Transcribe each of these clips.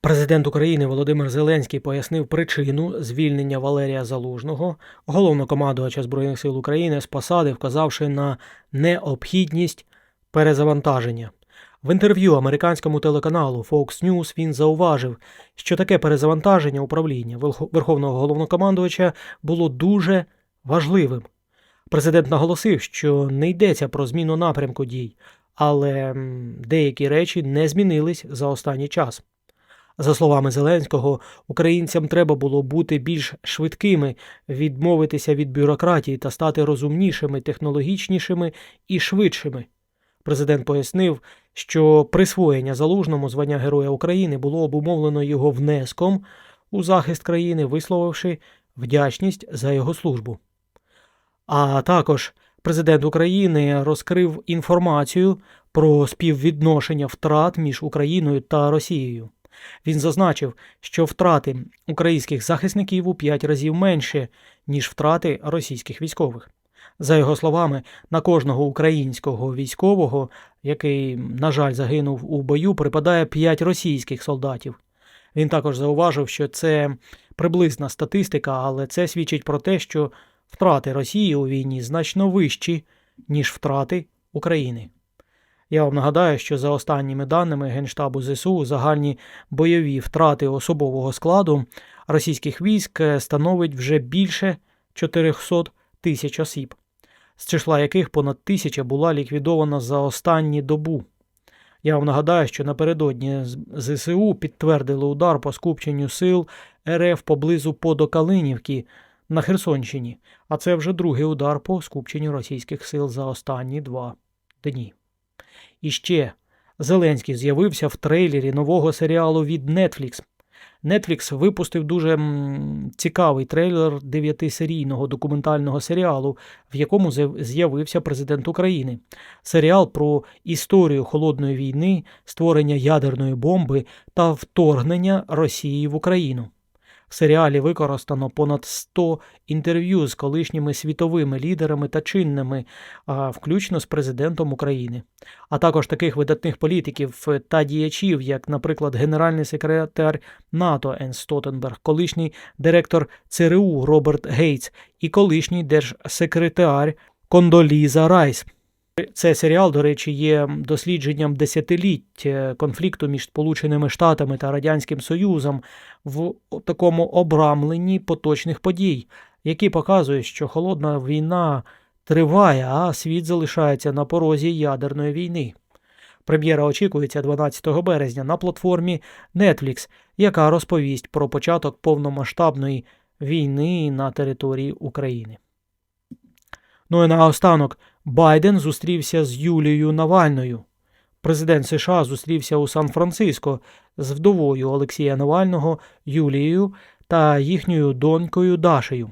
Президент України Володимир Зеленський пояснив причину звільнення Валерія Залужного, головнокомандувача Збройних сил України, з посади, вказавши на необхідність перезавантаження. В інтерв'ю американському телеканалу Fox News він зауважив, що таке перезавантаження управління Верховного головнокомандувача було дуже важливим. Президент наголосив, що не йдеться про зміну напрямку дій, але деякі речі не змінились за останній час. За словами Зеленського, українцям треба було бути більш швидкими, відмовитися від бюрократії та стати розумнішими, технологічнішими і швидшими. Президент пояснив, що присвоєння залужному звання Героя України було обумовлено його внеском у захист країни, висловивши вдячність за його службу. А також президент України розкрив інформацію про співвідношення втрат між Україною та Росією. Він зазначив, що втрати українських захисників у п'ять разів менше, ніж втрати російських військових. За його словами, на кожного українського військового, який, на жаль, загинув у бою, припадає 5 російських солдатів. Він також зауважив, що це приблизна статистика, але це свідчить про те, що втрати Росії у війні значно вищі, ніж втрати України. Я вам нагадаю, що за останніми даними Генштабу ЗСУ загальні бойові втрати особового складу російських військ е, становить вже більше 400 тисяч осіб, з числа яких понад тисяча була ліквідована за останні добу. Я вам нагадаю, що напередодні ЗСУ підтвердили удар по скупченню сил РФ поблизу Подокалинівки на Херсонщині, а це вже другий удар по скупченню російських сил за останні два дні. І ще Зеленський з'явився в трейлері нового серіалу від Netflix. Netflix випустив дуже цікавий трейлер дев'ятисерійного документального серіалу, в якому з'явився президент України. Серіал про історію холодної війни, створення ядерної бомби та вторгнення Росії в Україну. В серіалі використано понад 100 інтерв'ю з колишніми світовими лідерами та чинними, включно з президентом України, а також таких видатних політиків та діячів, як, наприклад, генеральний секретар НАТО Енн Стотенберг, колишній директор ЦРУ Роберт Гейтс і колишній держсекретар Кондоліза Райс. Цей серіал, до речі, є дослідженням десятиліть е, конфлікту між Сполученими Штатами та Радянським Союзом в такому обрамленні поточних подій, які показують, що холодна війна триває, а світ залишається на порозі ядерної війни. Прем'єра очікується 12 березня на платформі Netflix, яка розповість про початок повномасштабної війни на території України. Ну і наостанок Байден зустрівся з Юлією Навальною. Президент США зустрівся у Сан-Франциско з вдовою Олексія Навального Юлією та їхньою донькою Дашею.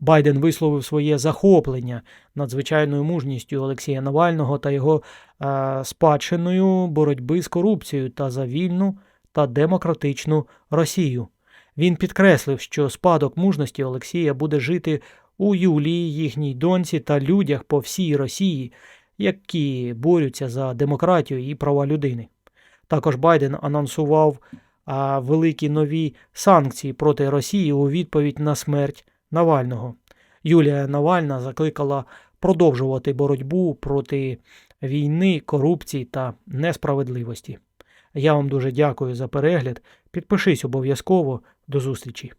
Байден висловив своє захоплення надзвичайною мужністю Олексія Навального та його е, спадщиною боротьби з корупцією та за вільну та демократичну Росію. Він підкреслив, що спадок мужності Олексія буде жити у Юлії, їхній доньці та людях по всій Росії, які борються за демократію і права людини. Також Байден анонсував великі нові санкції проти Росії у відповідь на смерть Навального. Юлія Навальна закликала продовжувати боротьбу проти війни, корупції та несправедливості. Я вам дуже дякую за перегляд. Підпишись обов'язково. До зустрічі!